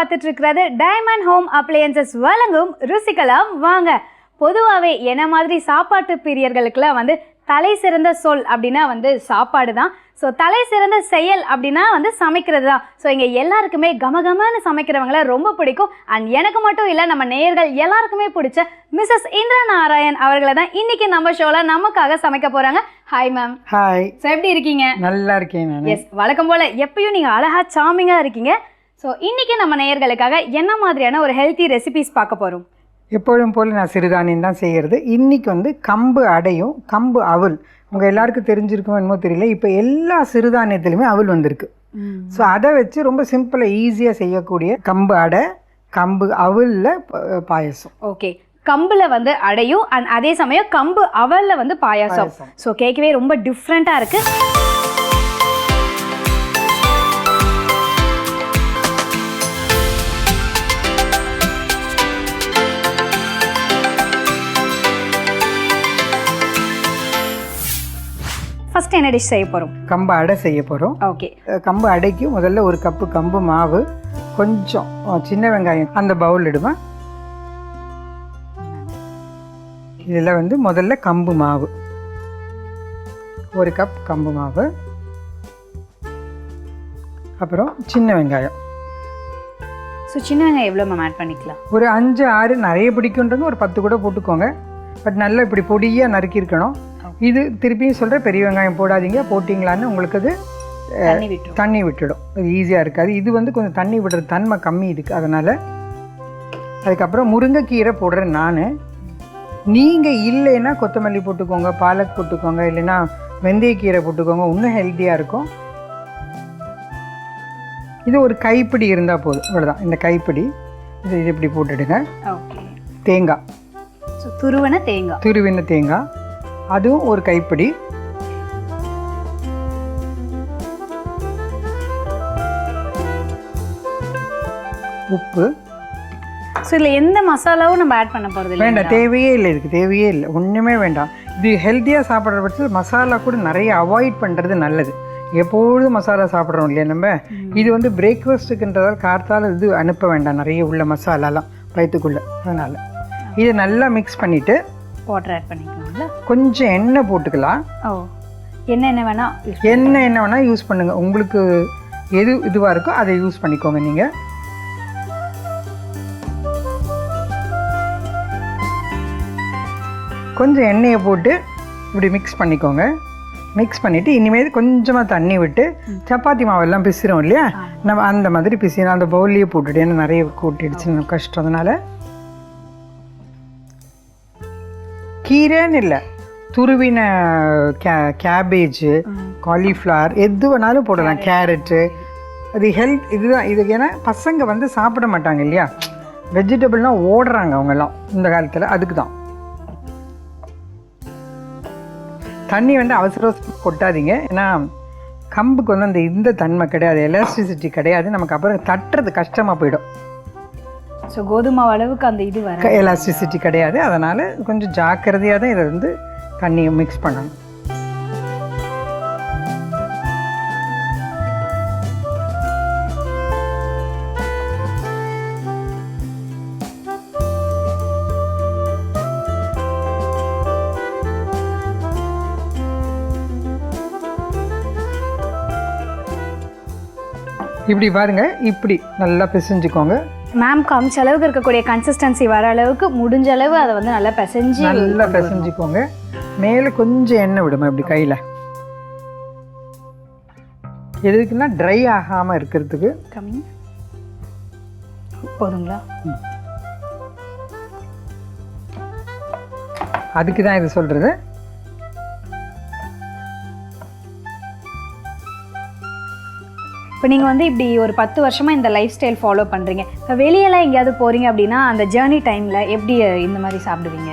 பார்த்துட்டு இருக்கிறது diamond home appliances வழங்கும் ருசிக்கலாம் வாங்க. பொதுவாகவே என்ன மாதிரி சாப்பாட்டு பிரியர்களுக்கெல்லாம் வந்து தலை சிறந்த சொல் அப்படின்னா வந்து சாப்பாடு தான். ஸோ தலை சிறந்த செயல் அப்படின்னா வந்து சமைக்கிறது தான். ஸோ இங்கே எல்லாருக்குமே கமகமன்னு சமைக்கிறவங்கள ரொம்ப பிடிக்கும். அண்ட் எனக்கு மட்டும் இல்லை நம்ம நேயர்கள் எல்லாருக்குமே பிடிச்ச மிஸ்ஸஸ் இந்திரா நாராயண் அவர்களை தான் இன்னைக்கு நம்ம ஷோவில் நமக்காக சமைக்க போகிறாங்க ஹாய் மேம் ஹாய் ஸோ எப்படி இருக்கீங்க? நல்லா இருக்கேன் எஸ் வழக்கம் போல எப்பயும் நீங்க அழகா சாமிங்கா இருக்கீங்க. ஸோ இன்னைக்கு நம்ம நேயர்களுக்காக என்ன மாதிரியான ஒரு ஹெல்த்தி ரெசிபிஸ் பார்க்க போறோம்? எப்பொழுதும் போல் நான் சிறுதானியம் தான் செய்கிறது இன்னைக்கு வந்து கம்பு அடையும் கம்பு அவல். உங்கள் எல்லாருக்கும் தெரிஞ்சிருக்கும் என்னமோ தெரியல. இப்போ எல்லா சிறுதானியத்துலையுமே அவல் வந்திருக்கு. ஸோ அதை வச்சு ரொம்ப சிம்பிளாக ஈஸியாக செய்யக்கூடிய கம்பு அடை கம்பு அவலில் பாயசம். ஓகே கம்புல வந்து அடையும் அண்ட் அதே சமயம் கம்பு அவல்ல வந்து பாயாசம். ஸோ கேட்கவே ரொம்ப டிஃப்ரெண்டா இருக்கு. ஃபர்ஸ்ட் என்ன டிஷ் செய்ய போறோம்? கம்பு அடை செய்ய போகிறோம் ஓகே கம்பு அடைக்கு முதல்ல ஒரு கப்பு கம்பு மாவு கொஞ்சம் சின்ன வெங்காயம் அந்த பவுல் இடுமா இதில் வந்து முதல்ல கம்பு மாவு. ஒரு கப் கம்பு மாவு. அப்புறம் சின்ன வெங்காயம். ஸோ சின்ன வெங்காயம் எவ்வளோ மேம் ஆட் பண்ணிக்கலாம்? ஒரு அஞ்சு ஆறு நிறைய பிடிக்குன்றவங்க ஒரு பத்து கூட போட்டுக்கோங்க. பட் நல்லா இப்படி பொடியாக நறுக்கியிருக்கணும் இது திருப்பியும் சொல்கிற பெரிய வெங்காயம் போடாதீங்க போட்டிங்களான்னு உங்களுக்கு அது தண்ணி விட்டுடும். இது ஈஸியாக இருக்காது. இது வந்து கொஞ்சம் தண்ணி விடுற தன்மை கம்மி இதுக்கு. அதனால் அதுக்கப்புறம் முருங்கைக்கீரை போடுறேன் நான். நீங்கள் இல்லைன்னா கொத்தமல்லி போட்டுக்கோங்க பாலக் போட்டுக்கோங்க இல்லைன்னா வெந்தயக்கீரை போட்டுக்கோங்க இன்னும் ஹெல்த்தியாக இருக்கும். இது ஒரு கைப்பிடி இருந்தால் போதும். இவ்வளோதான் இந்த கைப்பிடி இது இது இப்படி போட்டுடுங்க. தேங்காய். துருவன தேங்காய். துருவின தேங்காய். அதுவும் ஒரு கைப்பிடி. உப்பு. ஸோ இதில் எந்த மசாலாவும் நம்ம ஆட் பண்ண போகிறது வேண்டாம் தேவையே இல்லை இதுக்கு தேவையே இல்லை ஒன்றுமே வேண்டாம். இது ஹெல்த்தியாக சாப்பிட்ற பட்சத்தில் மசாலா கூட நிறைய அவாய்ட் பண்ணுறது நல்லது. எப்பொழுதும் மசாலா சாப்பிட்றோம் இல்லையா நம்ம? இது வந்து பிரேக்ஃபாஸ்ட்டுக்குன்றதால் கார்த்தால இது அனுப்ப வேண்டாம் நிறைய உள்ள மசாலாலாம் வயிற்றுக்குள்ளே அதனால். இதை நல்லா மிக்ஸ் பண்ணிவிட்டு வாட்டர் ஆட் பண்ணிக்கலாம்ல கொஞ்சம் எண்ணெய் போட்டுக்கலாம். ஓ என்ன என்ன வேணா use என்ன என்ன வேணால் யூஸ் பண்ணுங்கள் உங்களுக்கு எது இதுவாக இருக்கோ அதை யூஸ் பண்ணிக்கோங்க நீங்கள் கொஞ்சம் எண்ணெயை போட்டு இப்படி மிக்ஸ் பண்ணிக்கோங்க. மிக்ஸ் பண்ணிவிட்டு இனிமேல் கொஞ்சமாக தண்ணி விட்டு சப்பாத்தி மாவெல்லாம் பிசுறோம் இல்லையா? நம்ம அந்த மாதிரி பிசினா அந்த பவுல்லையே போட்டுட்டு ஏன்னா நிறைய கூட்டிடுச்சு கஷ்டம். அதனால் கீரைன்னு இல்லை. துருவின கே கேபேஜு காலிஃப்ளவர் எது வேணாலும் போடலாம். கேரட்டு அது ஹெல்த் இதுதான் இது ஏன்னா பசங்க வந்து சாப்பிட மாட்டாங்க இல்லையா? வெஜிடபிள்லாம் ஓடுறாங்க அவங்கெல்லாம் இந்த காலத்தில். அதுக்கு தான் தண்ணி வந்து அவசர அவசரம் கொட்டாதீங்க. ஏன்னா கம்புக்கு வந்து அந்த இந்த தன்மை கிடையாது. எலாஸ்டிசிட்டி கிடையாது. நமக்கு அப்புறம் தட்டுறது கஷ்டமாக போயிடும். ஸோ கோதுமை அளவுக்கு அந்த இது வர எலாஸ்டிசிட்டி கிடையாது. அதனால் கொஞ்சம் ஜாக்கிரதையாக தான் இதை வந்து தண்ணியை மிக்ஸ் பண்ணணும். இப்படி பாருங்க இப்படி நல்லா பிசைஞ்சுக்கோங்க. மேம் காமிச்ச அளவுக்கு இருக்கக்கூடிய கன்சிஸ்டன்சி வர அளவுக்கு முடிஞ்ச அளவு அதை வந்து நல்லா பிசைஞ்சு நல்லா பிசைஞ்சுக்கோங்க. மேலே கொஞ்சம் எண்ணெய் விடுமா இப்படி கையில்? எதுக்குன்னா ட்ரை ஆகாமல் இருக்கிறதுக்கு. கம்மி. போதுங்களா? அதுக்கு தான் இது சொல்கிறது இப்போ நீங்கள் வந்து இப்படி ஒரு பத்து வருஷமாக இந்த லைஃப் ஸ்டைல் ஃபாலோ பண்ணுறீங்க இப்போ வெளியெல்லாம் எங்கேயாவது போகிறீங்க அப்படின்னா அந்த ஜேர்னி டைமில் எப்படி இந்த மாதிரி சாப்பிடுவீங்க?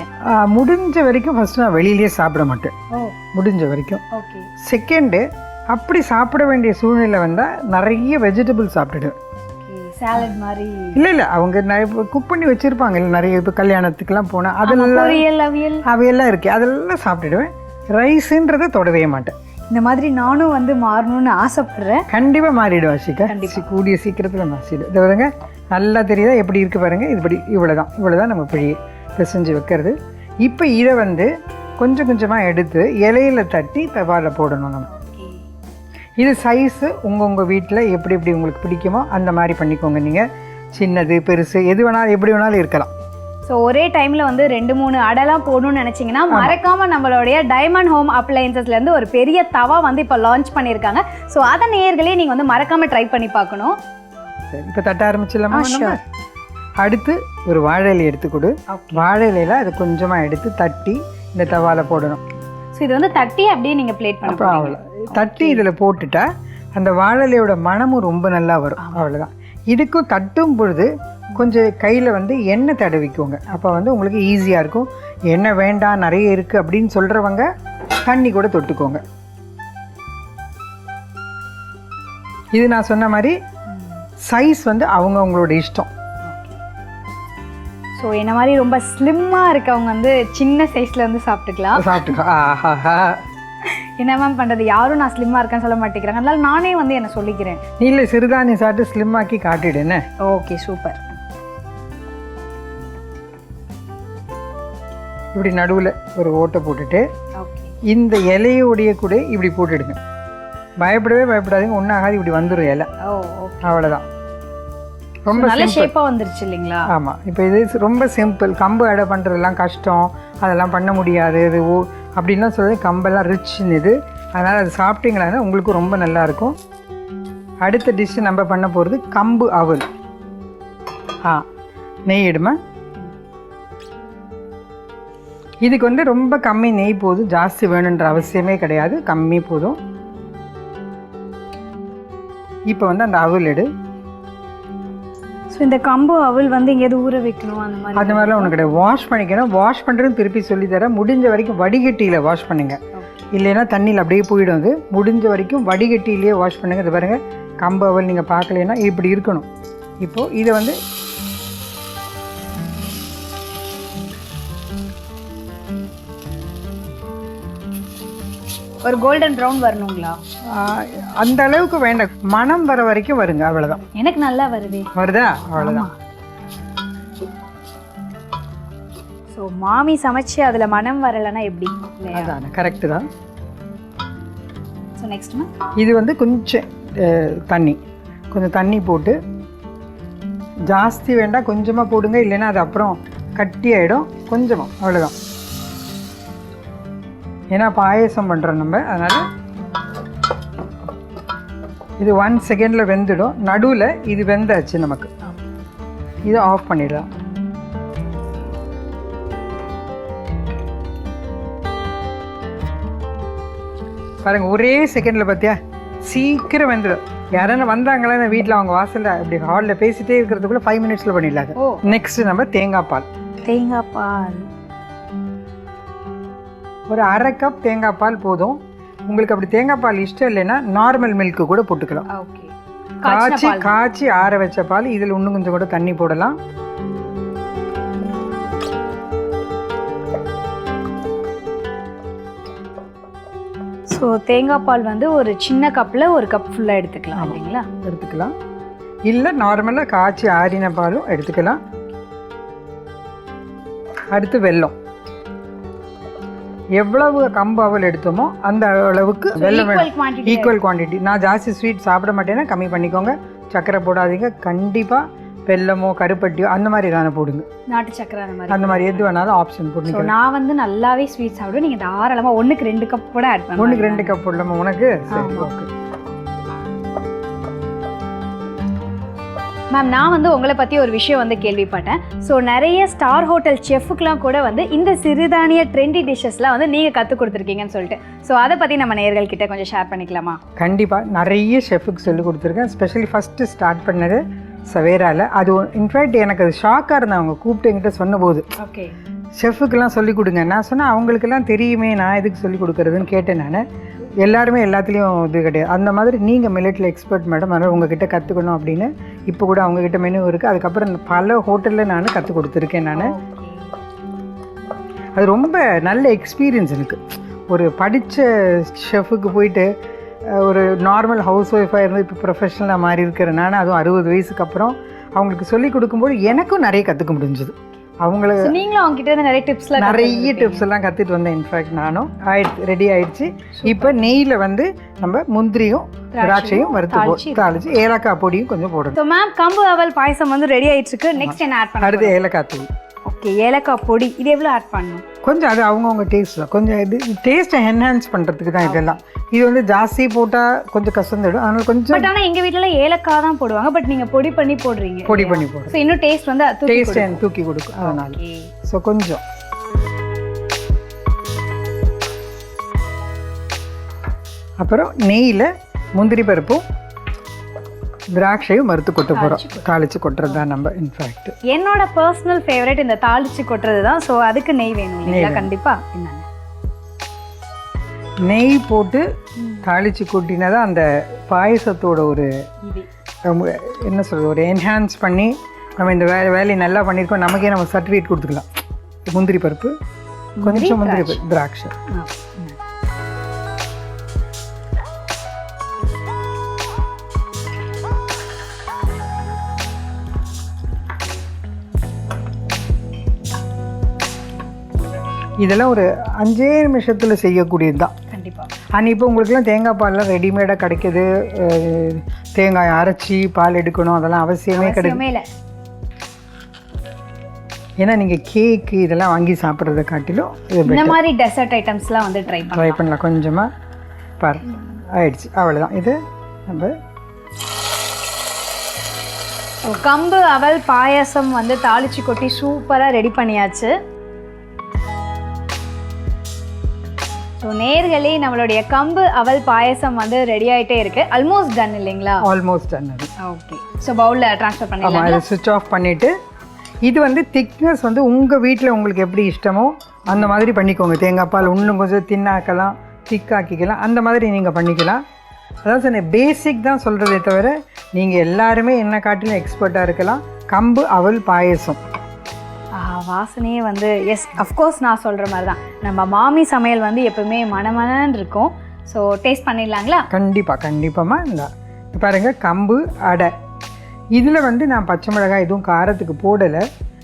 முடிஞ்ச வரைக்கும் ஃபஸ்ட்டு நான் வெளியிலேயே சாப்பிட மாட்டேன். முடிஞ்ச வரைக்கும். ஓகே. செகண்டு அப்படி சாப்பிட வேண்டிய சூழ்நிலை வந்தால் நிறைய வெஜிடபிள் சாப்பிட்டுடுவேன் சாலட் மாதிரி. இல்லை இல்லை அவங்க குக் பண்ணி வச்சுருப்பாங்க. இல்லை நிறைய இப்போ கல்யாணத்துக்கெல்லாம் போனால் அதெல்லாம் அவையெல்லாம் இருக்குது அதெல்லாம் சாப்பிட்டுடுவேன். ரைஸுன்றதை தொடவே மாட்டேன். இந்த மாதிரி நானும் வந்து மாறணும்னு ஆசைப்படுறேன். கண்டிப்பாக மாறிடும் ஆஷிகா கண்டிப்பா. சி- கூடிய சீக்கிரத்தில் மாறிடும் இது வருங்க நல்லா தெரியுதா? எப்படி இருக்குது பாருங்கள் இப்படி இவ்வளோ தான் இவ்வளோ தான் நம்ம பிழி பிசைஞ்சு வைக்கிறது. இப்போ இதை வந்து கொஞ்சம் கொஞ்சமாக எடுத்து இலையில தட்டி தவாவில் போடணும் நம்ம. இது சைஸு உங்கள் உங்கள் வீட்டில் எப்படி எப்படி உங்களுக்கு பிடிக்குமோ அந்த மாதிரி பண்ணிக்கோங்க நீங்கள் சின்னது பெருசு எது வேணாலும் எப்படி வேணாலும் இருக்கலாம். ஸோ ஒரே டைம்ல வந்து ரெண்டு மூணு அடைலாம் போடணும்னு நினைச்சீங்கன்னா மறக்காம நம்மளுடைய டைமண்ட் ஹோம் அப்ளையன்சஸ்ல இருந்து ஒரு பெரிய தவா வந்து இப்போ லான்ச் பண்ணியிருக்காங்க. ஸோ அதை நேயர்களே நீங்க வந்து மறக்காம ட்ரை பண்ணி பார்க்கணும். சரி இப்போ தட்ட ஆரம்பிச்சிடலாமா? அடுத்து ஒரு வாழை இலை எடுத்து கொடு. வாழை இலையில அதை கொஞ்சமாக எடுத்து தட்டி இந்த தவாவில் போடணும். ஸோ இது வந்து தட்டி அப்படியே நீங்க பிளேட் பண்ண. அவ்வளோ தட்டி இதில் போட்டுட்டா அந்த வாழலையோட மணமும் ரொம்ப நல்லா வரும். அவ்வளோதான் இதுக்கும் தட்டும் பொழுது கொஞ்சம் கையில் வந்து எண்ணெய் தடவிக்கோங்க. அப்போ வந்து உங்களுக்கு ஈஸியாக இருக்கும். எண்ணெய் வேண்டாம் நிறைய இருக்குது அப்படின்னு சொல்கிறவங்க தண்ணி கூட தொட்டுக்கோங்க. இது நான் சொன்ன மாதிரி சைஸ் வந்து அவங்க அவங்களோட இஷ்டம். ஸோ என்ன மாதிரி ரொம்ப ஸ்லிம்மா இருக்கவங்க வந்து சின்ன சைஸ்ல வந்து சாப்பிட்டுக்கலாம். சாப்பிட்டுக்கோ. ஆஹாஹா. என்ன மேம் பண்றது? யாரும் நான் ஸ்லிம்மா இருக்கேன்னு சொல்ல மாட்டேங்கிறாங்க. அதனால நானே வந்து என்ன சொல்லிக்கிறேன். நீ இல்லை சிறுதானியம் சாப்பிட்டு ஸ்லிம் ஆக்கி காட்டிடு என்ன? ஓகே சூப்பர் இப்படி நடுவில் ஒரு ஓட்டை போட்டுட்டு இந்த இலையோடைய கூட இப்படி போட்டுடுங்க. பயப்படவே பயப்படாதீங்க ஒன்றாகாது இப்படி வந்துடும் இலை. அவ்வளோதான் ரொம்ப நல்ல சிம்பிள் ஷேப்பா வந்துருச்சு இல்லைங்களா? ஆமாம் இப்போ இது ரொம்ப சிம்பிள் கம்பு அடை பண்ணுறதெல்லாம் கஷ்டம். அதெல்லாம் பண்ண முடியாது இது ஓ அப்படின்லாம் சொல்றது. கம்பெல்லாம் ரிச்னு இது. அதனால் அது சாப்பிட்டீங்களான்னா உங்களுக்கு ரொம்ப நல்லா இருக்கும். அடுத்த டிஷ்ஷு நம்ம பண்ண போகிறது கம்பு அவல். ஆ நெய் எடுமா இதுக்கு வந்து ரொம்ப கம்மி நெய் போதும். ஜாஸ்தி வேணுன்ற அவசியமே கிடையாது. கம்மி போதும். இப்போ வந்து அந்த அவல் எடு. ஸோ இந்த கம்பு அவல் வந்து எங்கேயாவது ஊற வைக்கணும்? அந்த மாதிரி அந்த மாதிரிலாம் உனக்கு கிடையாது. வாஷ் பண்ணிக்கணும். வாஷ் பண்ணுறது திருப்பி சொல்லித்தரேன் முடிஞ்ச வரைக்கும் வடிகட்டியில் வாஷ் பண்ணுங்க. இல்லைன்னா தண்ணியில் அப்படியே போயிடும் அது. முடிஞ்ச வரைக்கும் வடிகட்டியிலேயே வாஷ் பண்ணுங்க. இது பாருங்க. கம்பு அவல் நீங்கள் பார்க்கலைன்னா இப்படி இருக்கணும். இப்போது இதை வந்து ஒரு கோல்டன் ப்ரௌன் வரணுங்களா? அந்த அளவுக்கு வேண்டாம். மனம் வர வரைக்கும் வருங்க அவ்வளோதான் எனக்கு நல்லா வருதே. வருதா? அவ்வளோதான் ஸோ மாமி சமைச்சு அதுல மனம் வரலைன்னா எப்படி? அதான் கரெக்டு தான். ஸோ நெக்ஸ்ட் இது வந்து கொஞ்சம் தண்ணி. கொஞ்சம் தண்ணி போட்டு ஜாஸ்தி வேண்டாம் கொஞ்சமாக போடுங்க. இல்லைன்னா அது அப்புறம் கட்டி ஆகிடும் கொஞ்சமாக அவ்வளோதான் ஏன்னா பாயசம் பண்ணுறோம் நம்ம அதனால் இது ஒன் செகண்டில் வெந்துடும். நடுவில் இது வெந்தாச்சு நமக்கு. இதை ஆஃப் பண்ணிடலாம். பாருங்க ஒரே செகண்டில் பார்த்தியா சீக்கிரம் வெந்துடும். யாரான வந்தாங்களா வீட்டில் அவங்க வாசலில் அப்படி ஹாலில் பேசிட்டே இருக்கிறதுக்குள்ள ஃபைவ் மினிட்ஸில் பண்ணிடலாம். ஓ. நெக்ஸ்ட் நம்ம தேங்காய் பால். தேங்காய் பால். ஒரு அரை கப் தேங்காய் பால் போதும். உங்களுக்கு அப்படி தேங்காய் பால் இஷ்டம் இல்லைன்னா நார்மல் மில்க்கு கூட போட்டுக்கலாம். காய்ச்சி காய்ச்சி ஆற வச்ச பால் இதில் இன்னும் கொஞ்சம் கூட தண்ணி போடலாம். ஸோ தேங்காய் பால் வந்து ஒரு சின்ன கப்பில் ஒரு கப் ஃபுல்லாக எடுத்துக்கலாம் இல்லைங்களா? எடுத்துக்கலாம். இல்லை நார்மலாக காய்ச்சி ஆறின பாலும் எடுத்துக்கலாம். அடுத்து வெல்லம். எவ்வளவு கம்பு அவல் எடுத்தோமோ அந்த அளவுக்கு வெல்லம் ஈக்குவல் குவான்டிட்டி நான் ஜாஸ்தி ஸ்வீட் சாப்பிட மாட்டேன்னா கம்மி பண்ணிக்கோங்க. சர்க்கரை போடாதீங்க. கண்டிப்பாக வெல்லமோ கருப்பட்டியோ அந்த மாதிரி தானே போடுங்க. நாட்டு சக்கரை அந்த மாதிரி அந்த மாதிரி எது வேணாலும் ஆப்ஷன் போட்டுக்கலாம் நான் வந்து நல்லாவே ஸ்வீட் சாப்பிடுவேன். நீங்கள் தாராளமாக ஒன்றுக்கு ரெண்டு கப் கூட ஆட் பண்ணுவோம் ஒன்றுக்கு ரெண்டு கப் போடலாமா உனக்கு? சரி. ஓகே மேம் நான் வந்து உங்களை பற்றி ஒரு விஷயம் வந்து கேள்விப்பட்டேன். ஸோ நிறைய ஸ்டார் ஹோட்டல் செஃப்புக்கெலாம் கூட வந்து இந்த சிறுதானிய ட்ரெண்டி டிஷ்ஷஸ்லாம் வந்து நீங்கள் கற்றுக் கொடுத்துருக்கீங்கன்னு சொல்லிட்டு. ஸோ அதை பற்றி நம்ம நேயர்கள் கிட்ட கொஞ்சம் ஷேர் பண்ணிக்கலாமா? கண்டிப்பாக நிறைய ஷெஃபுக்கு சொல்லி கொடுத்துருக்கேன். ஸ்பெஷலி ஃபஸ்ட்டு ஸ்டார்ட் பண்ணது சவேரால. அது இன்ஃபேக்ட் எனக்கு அது ஷாக்காக இருந்தேன் அவங்க கூப்பிட்டு என்கிட்ட சொன்னபோது. ஓகே ஷெஃபுக்கெல்லாம் சொல்லி கொடுங்க. நான் சொன்னேன் அவங்களுக்கெல்லாம் தெரியுமே நான் எதுக்கு சொல்லி கொடுக்குறதுன்னு கேட்டேன் நான். எல்லாருமே எல்லாத்துலேயும் இது கிடையாது. அந்த மாதிரி நீங்கள் மில்லட்டில் எக்ஸ்பர்ட் மேடம் அதனால் உங்ககிட்ட கற்றுக்கணும் அப்படின்னு இப்போ கூட அவங்கக்கிட்ட மெனு இருக்குது அதுக்கப்புறம் பல ஹோட்டலில் நான் கற்றுக் கொடுத்துருக்கேன் நான். அது ரொம்ப நல்ல எக்ஸ்பீரியன்ஸ் எனக்கு. ஒரு படித்த ஷெஃபுக்கு போயிட்டு ஒரு நார்மல் ஹவுஸ் ஒய்ஃபாக இருந்து இப்போ ப்ரொஃபஷனலாக மாறி இருக்கிறனால நான் அதுவும் அறுபது வயசுக்கு அப்புறம் அவங்களுக்கு சொல்லிக் கொடுக்கும்போது எனக்கும் நிறைய கற்றுக்க முடிஞ்சுது. அவங்கள So, நீங்களும் அவங்க கிட்ட இருந்து நிறைய டிப்ஸ்லாம் நிறைய டிப்ஸ் எல்லாம் கற்றுட்டு வந்தேன் இன்ஃபேக்ட் நானும். ஆயிடுச்சு ரெடி ஆயிடுச்சு. இப்போ நெய்யில் வந்து நம்ம முந்திரியும் திராட்சையும் வறுத்து தாளிச்சு ஏலக்காய் பொடியும் கொஞ்சம் போடணும். ஸோ மேம் கம்பு அவல் பாயசம் வந்து ரெடி இருக்கு நெக்ஸ்ட் என்ன ஆட் பண்ண அடுத்து ஏலக்காய் தூள். ஓகே ஏலக்காய் பொடி இது எவ்வளோ ஆட் பண்ணணும்? கொஞ்சம் அது அவங்கவுங்க டேஸ்ட் தான் கொஞ்சம் இது டேஸ்ட்டை என்ஹான்ஸ் பண்ணுறதுக்கு தான் இதெல்லாம். இது வந்து ஜாஸ்தி போட்டால் கொஞ்சம் கசந்துடும். அதனால கொஞ்சம் பட் ஆனால் எங்கள் வீட்டில் ஏலக்காய் தான் போடுவாங்க. பட் நீங்கள் பொடி பண்ணி போடுறீங்க பொடி பண்ணி போடும் ஸோ இன்னும் டேஸ்ட் வந்து டேஸ்ட் தூக்கி கொடுக்கும். அதனால. ஸோ கொஞ்சம். அப்புறம் நெய்யில் முந்திரி பருப்பும் திராட்சையும் மறுத்து கொட்ட போகிறோம் தாளிச்சு கொட்டுறது தான் நம்ம இன்ஃபேக்ட் என்னோட பர்சனல் ஃபேவரட் இந்த தாளிச்சு கொட்டுறது தான் ஸோ அதுக்கு நெய் வேணும் இல்லையா? கண்டிப்பா. என்னங்க? நெய் போட்டு தாளிச்சு கொட்டினா தான் அந்த பாயசத்தோட ஒரு என்ன சொல்றது ஒரு என்ஹான்ஸ் பண்ணி நம்ம இந்த வேலை வேலையை நல்லா பண்ணியிருக்கோம். நமக்கே நம்ம சர்டிஃபிகேட் கொடுத்துக்கலாம். முந்திரி பருப்பு கொஞ்சம் முந்திரி பருப்பு திராட்சை. இதெல்லாம் ஒரு அஞ்சே நிமிஷத்தில் செய்யக்கூடியது தான். கண்டிப்பா. ஆனால் இப்போ உங்களுக்குலாம் தேங்காய் பால்லாம் ரெடிமேடாக கிடைக்குது. தேங்காய் அரைச்சி பால் எடுக்கணும் அதெல்லாம் அவசியமே இல்லை. ஏன்னா நீங்கள் கேக்கு இதெல்லாம் வாங்கி சாப்பிட்றத காட்டிலும் இந்த மாதிரி டெசர்ட் ஐட்டம்ஸ்லாம் வந்து ட்ரை ட்ரை பண்ணலாம். கொஞ்சமாக பாரு. ஆயிடுச்சு. அவ்வளோதான் இது நம்ம கம்பு அவல் பாயாசம் வந்து தாளிச்சு கொட்டி சூப்பராக ரெடி பண்ணியாச்சு. ஸோ நேர்களே நம்மளுடைய கம்பு அவல் பாயாசம் வந்து ரெடி ஆயிட்டே இருக்கு. ஆல்மோஸ்ட் டன் இல்லைங்களா? ஆல்மோஸ்ட் அன்னது ஓகே ஸோ பவுலில் ட்ரான்ஸ்ஃபர் பண்ணிடலாம் அதை சுவிட்ச் ஆஃப் பண்ணிவிட்டு இது வந்து திக்னஸ் வந்து உங்கள் வீட்டில் உங்களுக்கு எப்படி இஷ்டமோ அந்த மாதிரி பண்ணிக்கோங்க. தேங்காய் பால் இன்னும் கொஞ்சம் தின்னாக்கலாம் திக்காக்கிக்கலாம் அந்த மாதிரி நீங்கள் பண்ணிக்கலாம். அதான் சொன்னேன் பேசிக் தான் சொல்கிறதே தவிர நீங்கள் எல்லாருமே என்ன காட்டிலும் எக்ஸ்பர்ட்டாக இருக்கலாம். கம்பு அவல் பாயசம். வாசனையே வந்து எஸ் அஃப்கோர்ஸ் நான் சொல்கிற மாதிரி தான் நம்ம மாமி சமையல் வந்து எப்பவுமே மணமணன்னு இருக்கும். ஸோ டேஸ்ட் பண்ணிடலாங்களா? கண்டிப்பாக கண்டிப்பாக இந்த பாருங்கள் கம்பு அடை. இதில் வந்து நான் பச்சை மிளகாய் எதுவும் காரத்துக்கு போடலை.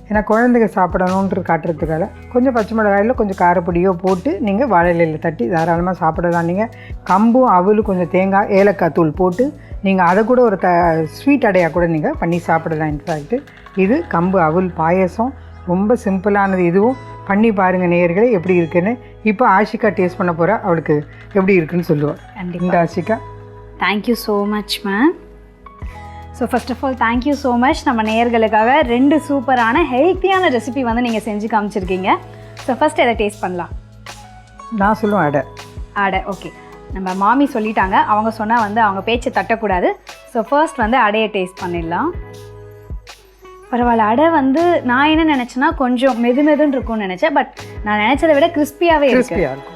ஏன்னா குழந்தைங்க சாப்பிடணுன்ற காட்டுறதுக்காக. கொஞ்சம் பச்சை மிளகாயில் கொஞ்சம் காரப்பொடியோ போட்டு நீங்கள் வாழையிலையில் தட்டி தாராளமாக சாப்பிடலாம். நீங்கள் கம்பும் அவலும் கொஞ்சம் தேங்காய் ஏலக்காய் தூள் போட்டு நீங்கள் அதை கூட ஒரு த ஸ்வீட் அடையாக கூட நீங்கள் பண்ணி சாப்பிடலாம் இன்ஃபேக்ட்டு இது கம்பு அவல் பாயசம் ரொம்ப சிம்பிளானது. இதுவும் பண்ணி பாருங்கள் நேயர்களே எப்படி இருக்குன்னு. இப்போ ஆஷிகா டேஸ்ட் பண்ண போகிறா அவளுக்கு எப்படி இருக்குன்னு சொல்லுவாள் இந்த Ashika. Thank you so much ma'am so first of all thank you so much நம்ம நேயர்களுக்காக ரெண்டு சூப்பரான ஹெல்த்தியான ரெசிபி வந்து நீங்கள் செஞ்சு காமிச்சிருக்கீங்க. ஸோ ஃபர்ஸ்ட் எதை டேஸ்ட் பண்ணலாம்? நான் சொல்லுவேன் அடை. அடை ஓகே நம்ம மாமி சொல்லிட்டாங்க. அவங்க சொன்னால் வந்து அவங்க பேச்சை தட்டக்கூடாது. ஸோ ஃபர்ஸ்ட் வந்து அடையை டேஸ்ட் பண்ணிடலாம். பரவாயில்ல. அடை வந்து நான் என்ன நினச்சேன்னா கொஞ்சம் மெது மெதுன்னு இருக்கும்னு நினச்சேன். பட் நான் நினச்சதை விட கிறிஸ்பியாகவே இருக்கு. கிறிஸ்பியாக இருக்கும்.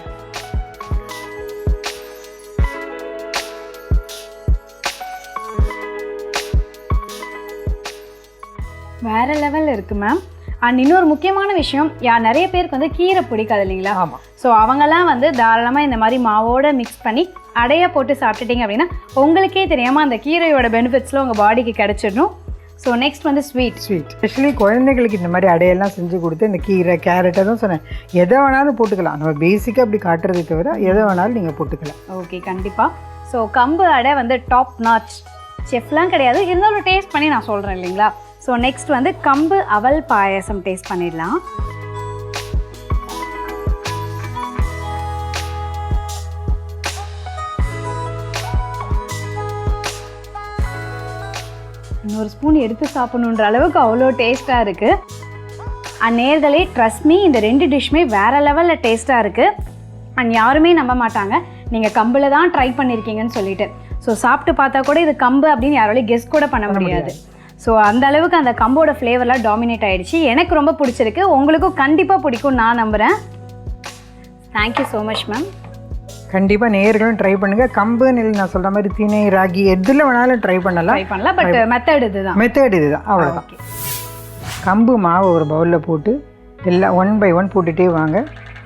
வேற லெவலில் இருக்கு மேம் அண்ட் இன்னொரு முக்கியமான விஷயம் யா நிறைய பேருக்கு வந்து கீரை பிடிக்காது இல்லைங்களா? ஆமாம் ஸோ அவங்கெல்லாம் வந்து தாராளமாக இந்த மாதிரி மாவோட மிக்ஸ் பண்ணி அடைய போட்டு சாப்பிட்டுட்டீங்க அப்படின்னா உங்களுக்கே தெரியாமல் அந்த கீரையோட பெனிஃபிட்ஸ்லாம் உங்கள் பாடிக்கு கிடைச்சிடணும். ஸோ நெக்ஸ்ட் வந்து ஸ்வீட் ஸ்வீட் ஸ்பெஷலி குழந்தைங்களுக்கு இந்த மாதிரி அடையெல்லாம் செஞ்சு கொடுத்து இந்த கீரை கேரட் தான் சொன்னேன். எதை வேணாலும் போட்டுக்கலாம். நம்ம பேசிக்காக அப்படி காட்டுறதை தவிர எதை வேணாலும் நீங்கள் போட்டுக்கலாம். ஓகே கண்டிப்பாக ஸோ கம்பு அடை வந்து டாப் நாச் செஃப்லாம் கிடையாது. இருந்தாலும் டேஸ்ட் பண்ணி நான் சொல்கிறேன் இல்லைங்களா? ஸோ நெக்ஸ்ட் வந்து கம்பு அவல் பாயாசம் டேஸ்ட் பண்ணிடலாம். இன்னொரு ஸ்பூன் எடுத்து சாப்பிடணுன்ற அளவுக்கு அவ்வளோ டேஸ்ட்டாக இருக்குது அண்ட் நேர்களே ட்ரஸ்ட் மீ இந்த ரெண்டு டிஷ்மே வேறு லெவலில் டேஸ்ட்டாக இருக்குது அண்ட் யாருமே நம்ப மாட்டாங்க. நீங்கள் கம்பில் தான் ட்ரை பண்ணியிருக்கீங்கன்னு சொல்லிட்டு. ஸோ சாப்பிட்டு பார்த்தா கூட இது கம்பு அப்படின்னு யாராலையும் கெஸ் கூட பண்ண முடியாது. ஸோ அந்த அளவுக்கு அந்த கம்போட ஃப்ளேவர்லாம் டாமினேட் ஆயிடுச்சு. எனக்கு ரொம்ப பிடிச்சிருக்கு. உங்களுக்கும் கண்டிப்பாக பிடிக்கும் நான் நம்புகிறேன் தேங்க்யூ ஸோ மச் மேம் கண்டிப்பாக நேர்களும் ட்ரை பண்ணுங்கள் கம்பு நெல் நான் சொல்கிற மாதிரி திணை ராகி எதில் வேணாலும் ட்ரை பண்ணலாம். ட்ரை பண்ணலாம். பட் மெத்தட் இதுதான். மெத்தட் இதுதான். அவ்வளோதான் கம்பு மாவு ஒரு பவுலில் போட்டு எல்லாம் ஒன் பை ஒன் போட்டுகிட்டே வாங்க.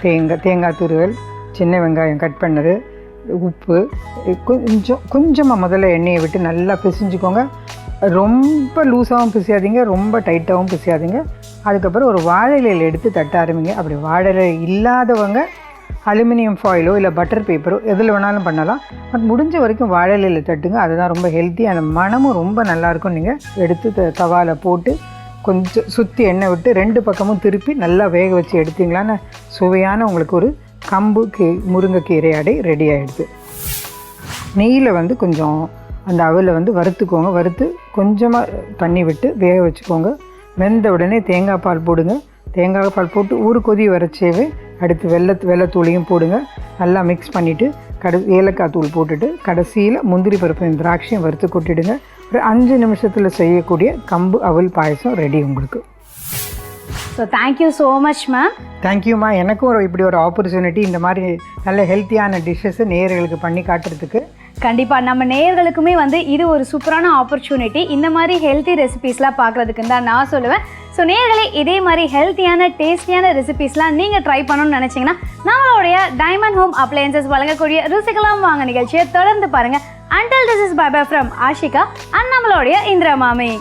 தேங்காய் தேங்காய் துருவல் சின்ன வெங்காயம் கட் பண்ணது உப்பு கொஞ்சம் கொஞ்சமாக முதல்ல எண்ணெயை விட்டு நல்லா பிசைஞ்சுக்கோங்க. ரொம்ப லூஸாகவும் பிசியாதீங்க ரொம்ப டைட்டாகவும் பிசியாதீங்க. அதுக்கப்புறம் ஒரு வாழை இலையில் எடுத்து தட்ட ஆரம்பிங்க. அப்படி வாழை இலை இல்லாதவங்க அலுமினியம் ஃபாயிலோ இல்லை பட்டர் பேப்பரோ எதில் வேணாலும் பண்ணலாம். பட் முடிஞ்ச வரைக்கும் வாழலையில் தட்டுங்க. அதுதான் ரொம்ப ஹெல்த்தி அந்த மணமும் ரொம்ப நல்லாயிருக்கும். நீங்கள் எடுத்து த போட்டு கொஞ்சம் சுற்றி எண்ணெய் விட்டு ரெண்டு பக்கமும் திருப்பி நல்லா வேக வச்சு எடுத்தீங்களான்னு சுவையான உங்களுக்கு ஒரு கம்பு கீ முருங்கைக்கீரை அடை ரெடி ஆகிடுது நெய்யில் வந்து கொஞ்சம் அந்த அவலை வந்து வறுத்துக்கோங்க. வறுத்து கொஞ்சமாக தண்ணி விட்டு வேக வச்சுக்கோங்க. வெந்த உடனே தேங்காய் பால் போடுங்க. தேங்காய் பால் போட்டு ஒரு கொதி வரைச்சேவே அடுத்து வெள்ளை வெள்ளைத்தூளையும் போடுங்க. நல்லா மிக்ஸ் பண்ணிவிட்டு கடு ஏலக்காய் தூள் போட்டுட்டு கடைசியில் முந்திரி பருப்பு திராட்சையும் வறுத்து கொட்டிடுங்க. ஒரு அஞ்சு நிமிஷத்தில் செய்யக்கூடிய கம்பு அவல் பாயசம் ரெடி உங்களுக்கு. So thank you so much ma'am தேங்க்யூம்மா எனக்கும் ஒரு இப்படி ஒரு ஆப்பர்ச்சுனிட்டி இந்த மாதிரி நல்ல ஹெல்த்தியான டிஷ்ஷஸை நேயர்களுக்கு பண்ணி காட்டுறதுக்கு கண்டிப்பாக நம்ம நேயர்களுக்குமே வந்து இது ஒரு சூப்பரான ஆப்பர்ச்சுனிட்டி இந்த மாதிரி ஹெல்த்தி ரெசிபீஸ்லாம் பார்க்குறதுக்குன்னு தான் நான் சொல்லுவேன். ஸோ நேயர்களே இதே மாதிரி ஹெல்த்தியான டேஸ்டியான ரெசிபீஸ்லாம் நீங்கள் ட்ரை பண்ணணும்னு நினச்சிங்கன்னா நம்மளுடைய டைமண்ட் ஹோம் அப்ளையன்சஸ் வழங்கக்கூடிய ருசிகலாம் வாங்க நிகழ்ச்சியை தொடர்ந்து பாருங்கள் until this is bye bye from Ashika and நம்மளுடைய இந்திரா மாமி.